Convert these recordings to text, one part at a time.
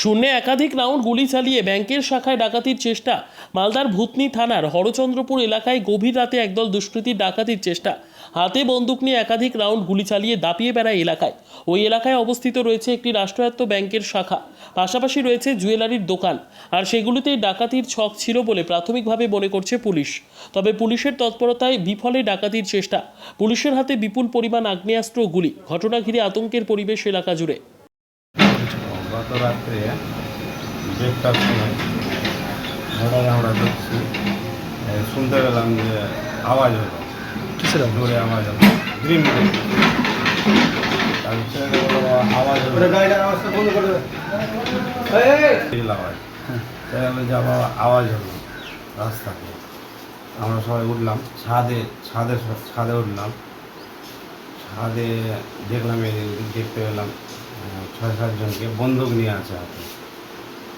শূন্যে একাধিক রাউন্ড গুলি চালিয়ে ব্যাংকের শাখায় ডাকাতির চেষ্টা। মালদার ভূতনি থানার হরচন্দ্রপুর এলাকায় গভীর রাতে একদল দুষ্কৃতীর ডাকাতির চেষ্টা। হাতে বন্দুক নিয়ে একাধিক রাউন্ড গুলি চালিয়ে দাপিয়ে বেড়ায় এলাকায়। ওই এলাকায় অবস্থিত রয়েছে একটি রাষ্ট্রায়ত্ত ব্যাংকের শাখা। পাশাপাশি রয়েছে জুয়েলারির দোকান। আর সেগুলিতেই ডাকাতির ছক ছিল বলে প্রাথমিকভাবে মনে করছে পুলিশ। তবে পুলিশের তৎপরতায় বিফলে ডাকাতির চেষ্টা। পুলিশের হাতে বিপুল পরিমাণ আগ্নেয়াস্ত্র গুলি। ঘটনা ঘিরে আতঙ্কের পরিবেশ এলাকা জুড়ে। গত রাত্রে দেড়টার সময় হঠাৎ আমরা দেখছি শুনতে পেলাম যে আওয়াজ হলো। কিসের জোরে আওয়াজ হলো। হলো আওয়াজ হলো আওয়াজ। সেখানে যে আওয়াজ হলো রাস্তাতে। আমরা সবাই উঠলাম। ছাদে ছাদে ছাদে উঠলাম। ছাদে দেখলাম এই দেখতে পেলাম ছয় সাতজনকে বন্দুক নিয়ে আছে হাতে।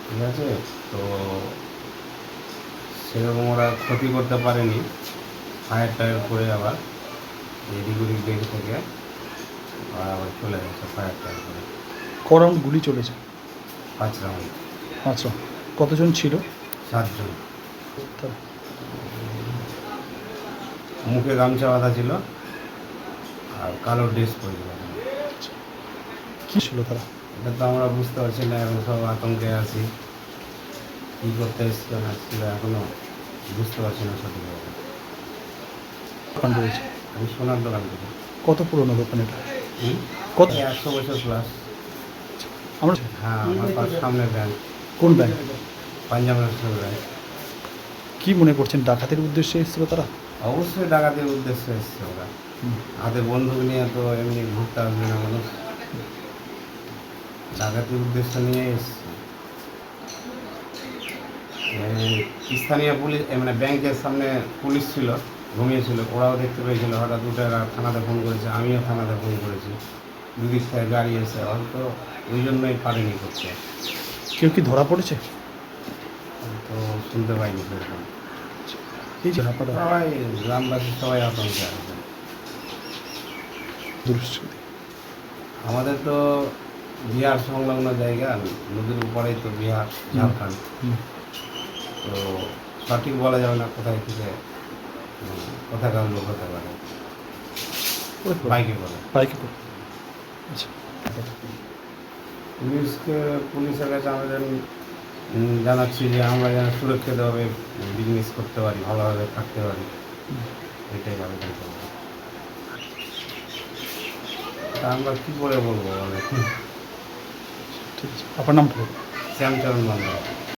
ঠিক আছে? তো সেরকম ওরা ক্ষতি করতে পারেনি। ফায়ার টায়ার করে আবার এদিক ওদিক দেখে থেকে আবার চলে গেছে ফায়ার টায়ার করে। ক রাউন্ড গুলি চলেছে? পাঁচ রাউন্ড। আচ্ছা কতজন ছিল? সাতজন। মুখে গামছা বাঁধা ছিল। আর কালো ড্রেস পরেছিল কি ছিল তারা? এটা তো আমরা বুঝতে পারছি না এখন সব আতঙ্কে আছি। কী করতে এসছিল না এসছিল এখনও বুঝতে পারছি না সঠিকভাবে। দোকান রয়েছে? আমি সোনার দোকান কত পুরনো দোকান এটা? কত? একশো বছর প্লাস আমরা হ্যাঁ আমার পাশ সামনে ব্যাংক কোন ব্যাংক পাঞ্জাব ন্যাশনাল ব্যাংক কি মনে করছেন ডাকাতের উদ্দেশ্যে এসেছিল তারা? অবশ্যই ডাকাতির উদ্দেশ্যে এসছে ওরা। হাতে বন্দুক নিয়ে তো এমনি ঘুরতে আসবে না মানুষ। ডাকাতির উদ্দেশ্য নিয়ে এসছে। স্থানীয় পুলিশ মানে ব্যাংকের সামনে পুলিশ ছিল ঘুমিয়েছিল ওরাও দেখতে পেয়েছিল হঠাৎ উঠে থানাতে ফোন করেছে আমিও থানাতে ফোন করেছি। দুদিক থেকে গাড়ি এসে হয়তো ওই জন্যই পারেনি করতে কেউ কি ধরা পড়েছে? তো শুনতে পাইনি সেরকম। সবাই গ্রামবাসী সবাই আতঙ্কে আছে। আমাদের তো বিহার সংলগ্ন জায়গা নদীর উপরেই তো বিহার ঝাড়খণ্ড। তো সঠিক বলা যাবে না কোথায় থেকে কোথাকার লোক হতে পারে। ওই বাইকে করে। বাইকে করে। আচ্ছা। পুলিশকে পুলিশের কাছে আমাদের জানাচ্ছি যে আমরা যেন সুরক্ষিতভাবে বিজনেস করতে পারি ভালোভাবে থাকতে পারি। এটাই আবেদন করব। আমরা কী করে বলব বলে? ঠিক আছে। আপনার নাম কি? শ্যামচরণ মন্ডল